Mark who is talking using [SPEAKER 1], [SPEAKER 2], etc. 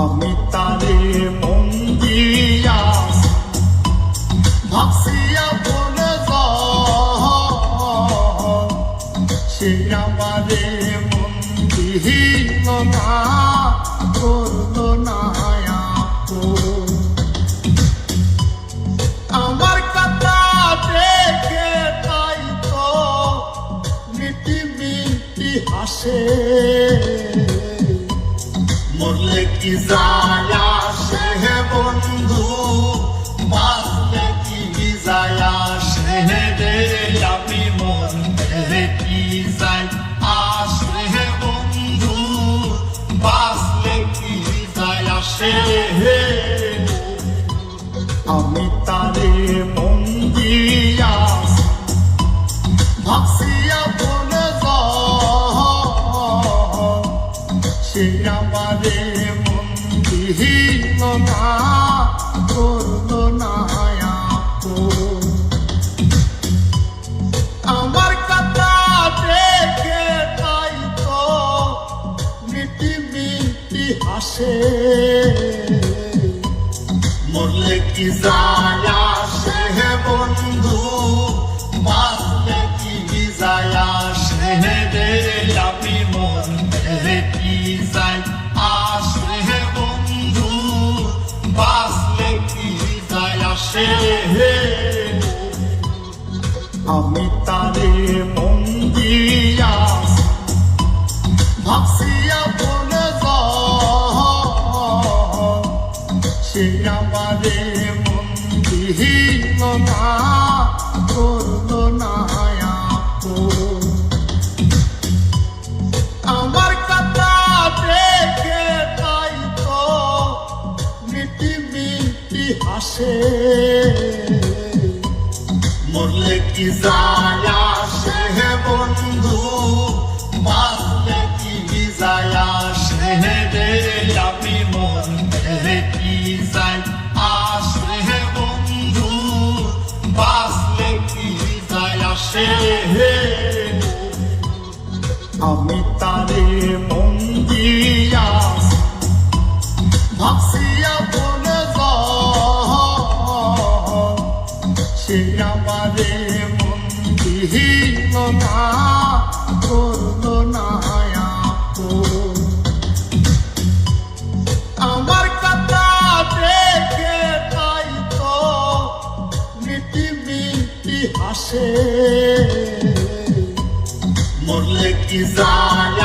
[SPEAKER 1] আমি তারে মন দিয়া ভাবছিয়া বলে সে আমারে মন দিল না করল। আমার কথা দেখে তাই তো মিটি মিটি হাসে। মরলে কি যায় আসে? হে বন্ধু বাঁচলে কি যায় আসে? হে রে, আমি মরলে কি যায় আসে? হে বন্ধু, বাঁচলে কি যায় আসে? হে আমি তারে দিল না করল না আমার কথা দেখে তাই তো মিটি মিটি হাসে। মরলে কি যায় আসে বন্ধু? আমি তারে মন দিয়া ভাবছিয়া বলে সে আমারে মন দিল না করল না। আমার কথা দেখে তাই তো মিটি মিটি হাসে মরলে কি আসে? হে বন্ধু বাঁচলে কি আসে? হে রে, আমি কি যায় আসে? বন্ধু কি যায় আসে? হে আমি তারে মন দিয়া সে দিল না করল না। আমার কথা দেখে তাই তো মিটি মিটি হাসে মরলে কি যায়